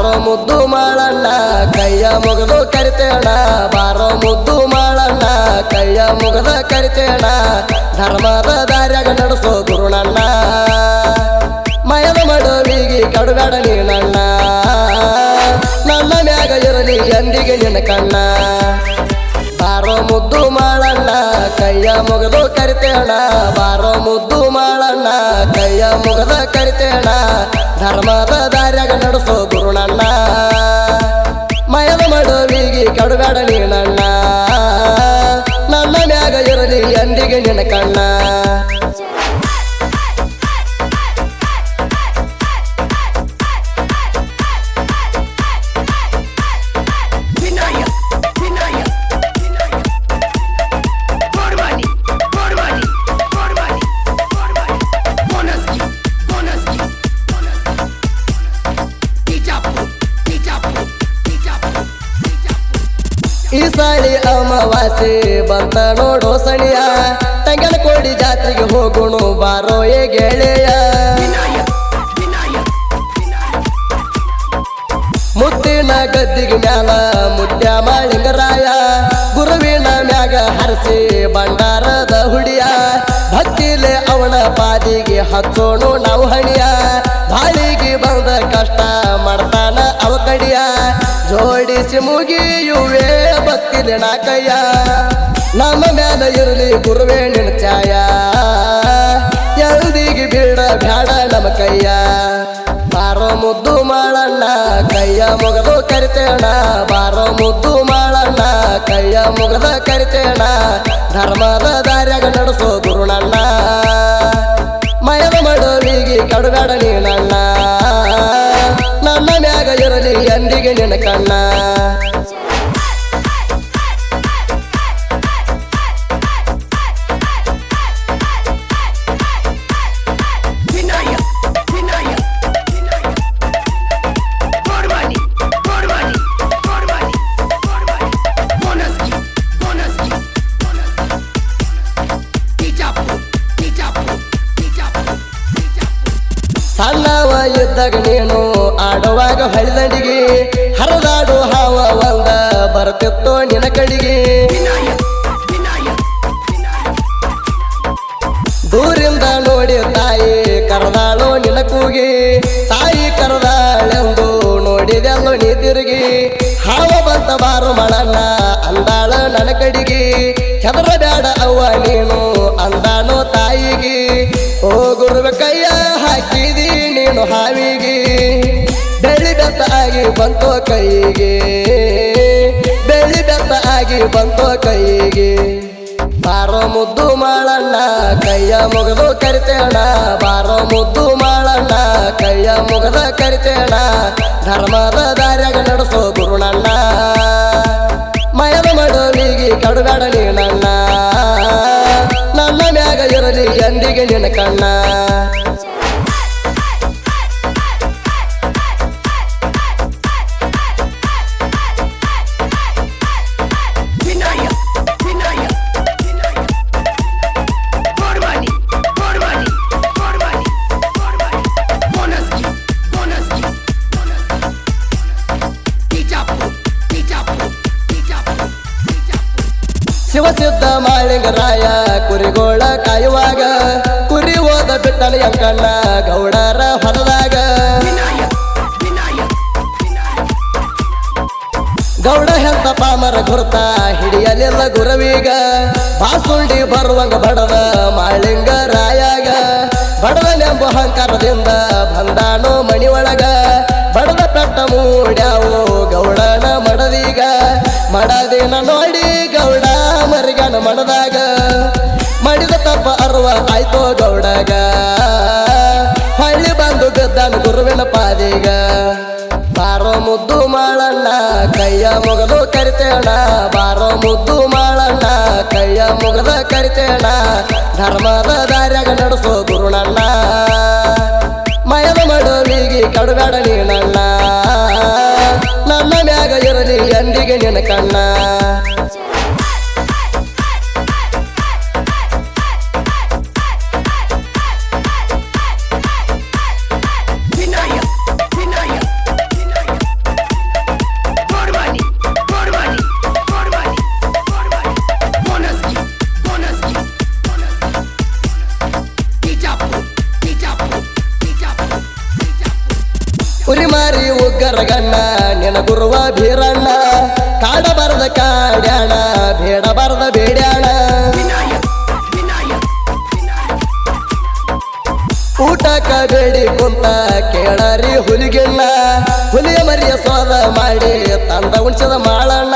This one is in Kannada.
ಬಾರೋ ಮುದ್ದು ಮಾಡಣ್ಣ, ಕೈಯ ಮುಗಿದು ಕರಿತೇಣ. ಬಾರೋ ಮುದ್ದು ಮಾಡಣ್ಣ, ಕೈಯ ಮುಗದ ಕರಿತೇಣ. ಧರ್ಮದ ದಾರ್ಯಾಗ ನಡೆಸೋ ಗುರುಣಣ್ಣ ಮಯದ ಮಡುವಿಗೆ ಕಡುಗಾಡ ನೀನಣ್ಣ. ನನ್ನ ಮ್ಯಾಗ ಇರಲಿ ಎಂದಿಗೆ ನಿನ್ನ ಕಣ್ಣ. ಬಾರೋ ಮುದ್ದು ಮಾಡಣ್ಣ, ಕೈಯ ಮುಗದು ಕರಿತೇಣ. ಬಾರೋ ಮುದ್ದು ಮಾಡಣ್ಣ, ಕೈಯ ಮುಗದ ಕರಿತೇಣ. ಧರ್ಮದ ದಾರ್ಯಾಗ ನಡೆಸೋ ಮಡುವಿಗೆ ಕಡುಗಾಡ ನೀನಣ್ಣ ನನ್ನ ಮ್ಯಾಗ ಇರಲಿ ಎಂದಿಗೆ ನಿನ್ನ ಕಣ್ಣ. ಸಾಳಿ ಅಮಾವಾಸ್ಯೆ ಬಂತ ನೋಡೋ ಸಣಿಯ ತಂಗನ ಕೋಡಿ ಜಾತ್ರೆಗೆ ಹೋಗೋಣ ಬಾರೋ ಏ ಗೆಳೆಯ. ಮುತ್ತಿನ ಗದ್ದಿಗೆ ಮ್ಯಾಲ ಮುತ್ಯ ಮಾಳಿಂಗರಾಯ. ಗುರುವಿನ ಮ್ಯಾಗ ಹರಸಿ ಭಂಡಾರದ ಹುಡಿಯ. ಭಕ್ತಿಲೆ ಅವನ ಪಾದಿಗೆ ಹಚ್ಚೋಣ ನಾವು ಹಣಿಯ. ಬಾಳಿಗೆ ಬಂದ ಕಷ್ಟ ಜೋಡಿಸಿ ಮುಗಿಯುವೆ ಭಕ್ತಿಲೆ ನಾಕಯ್ಯ ನಮ್ಮ ಮ್ಯಾಲ ಇರಲಿ ಗುರುವೇ ಛಾಯ. ಎಲ್ದಿಗೆ ಬೀಡ ಬ್ಯಾಡ ನಮ್ಮ ಕೈಯ. ಬಾರೋ ಮುದ್ದು ಮಾಡಣ್ಣ ಕೈಯ ಮುಗದು ಕರಿತೇಣ. ಬಾರ ಮುದ್ದು ಮಾಡಣ್ಣ ಕೈಯ ಮುಗದ ಕರಿತೇಣ. ಧರ್ಮದ ದಾರ್ಯಾಗ ನಡೆಸೋ ಗುರುಣಣ್ಣ ಮಯದ ಮಡುವಿಗೆ ಕಡುಗಾಡ ನೀನಣ್ಣ. ಬಿಜಾಪುರ ನಿನ ಕಣ್ಣ ಸಣ್ಣವ ಇದ್ದಾಗ ನೀನು ಆಡುವಾಗ ಹರಿದಾಡು ಬರ್ತಿತ್ತು ನಿನ ಕಡಿಗೆ ದೂರಿಂದ ನೋಡಿ ತಾಯಿ, ಕರೆದಾಳು ನಿನ ಕೂಗಿ. ತಾಯಿ ಕರೆದಾಳೆಂದು ನೋಡಿದೆಲ್ಲೋ ನೀ ತಿರುಗಿ. ಹಾವ ಬಂತ ಬಾರು ಮಳಣ್ಣ ಅಂದಾಳ ನನ್ನ ಕಡಿಗೆ ಹೆದರ ಬೇಡ ಅವ್ವ ನೀನು ಅಂದಾನು ತಾಯಿಗೆ. ಓ ಗುರುವ ಕೈಯ ಹಾಕಿದಿ ನೀನು ಹಾವಿಗೆ. ಬೆಳ್ಳಿ ಬೆತ್ತ ಆಗಿ ಬಂತೋ ಕೈಗೆ. ಬಂತೋ ಕೈಗೆ. ಬಾರ ಮುದ್ದು ಮಾಡಣ್ಣ ಕೈಯ ಮುಗದು ಕರಿತೇಣ. ಬಾರ ಮುದ್ದು ಮಾಡಣ್ಣ ಕೈಯ ಮುಗದ ಕರಿತೇಣ. ಧರ್ಮದ ದಾರ್ಯಾಗ ನಡೆಸೋ ಗುರುಣಣ್ಣ ಮಯದ ಮಡುವಿಗೆ ಕಡುಗಾಡ ನೀನಣ್ಣ. ನನ್ನ ಮ್ಯಾಗ ಇರಲಿ ಎಂದಿಗೆ ನಿನ್ನ ಕಣ್ಣ. ಶಿವಸಿದ್ಧ ಮಾಳಿಂಗರಾಯ ಕುರಿಗೋಳ ಕಾಯುವಾಗ, ಕುರಿ ಓದ ಬಿಟ್ಟಲು ಎಂಕಣ್ಣ ಗೌಡರ ಹೊಲದಾಗ ಗೌಡ ಹೆಂತ ಪಾಮರ ಗುರುತ, ಹಿಡಿಯಲಿಲ್ಲ ಗುರವೀಗ. ಬಾಸುಂಡಿ ಬರುವಂಗ ಬಡದ ಮಾಳಿಂಗ ರಾಯಾಗ. ಬಡದನೆಂಬ ಅಹಂಕಾರದಿಂದ ಬಂದಾನು ಮಣಿ ಒಳಗ ಬಡದ ಪೆಟ್ಟ ಮೂಡ್ಯಾವು ಗೌಡನ ಮಡದೀಗ. ಮಡದಿನ ನೋಡಿ ಗೌಡ ಮರಿಗನ ಮಡದಾಗ, ಮಡಿದ ತಪ್ಪ ಅರುವ ಆಯ್ತೋ ಗೌಡಗ. ಹಳ್ಳಿ ಬಂದು ಗದ್ದಾನ ಗುರುವಿನ ಪಾದಿಗ. ಬಾರೋ ಮುದ್ದು ಮಾಳಣ್ಣ, ಕೈಯ ಮುಗದು ಕರಿತೇಣ. ಬಾರೋ ಮುದ್ದು ಮಾಳಣ್ಣ, ಕೈಯ ಮುಗದ ಕರಿತೇಣ. ಧರ್ಮದ ದಾರ್ಯಾಗ ನಡೆಸೋ ಗುರುಣಣ್ಣ ಮಯದ ಮಡುವಿಗೆ ಕಡುಗಾಡ ನೀನಣ್ಣ. ನನ್ನ ಮ್ಯಾಗ ಇರಲಿ ಎಂದಿಗೆ ನಿನ್ನ ಕಣ್ಣ. ಹುಲಿ ಮಾರಿ ಉಗ್ಗರಗಣ್ಣ ನೆನಗುರುವ ನಿನ ಗುರುವ ಭೀರಣ್ಣ ಕಾಡ್ಯಾಣ ಕಾಡ್ಯಾಣ ಬೇಡಬಾರದ ಬೇಡ್ಯಾಣ. ಊಟ ಕಬೇಡಿ ಬೇಡಿ ಕುಂತ ಕೇಳರಿ ಹುಲಿಗಿಣ್ಣ, ಹುಲಿಯ ಮರಿಯ ಸ್ವಾದ ಮಾಡಿ ತಂದ ಉಣಿಸದ ಮಾಳಣ್ಣ.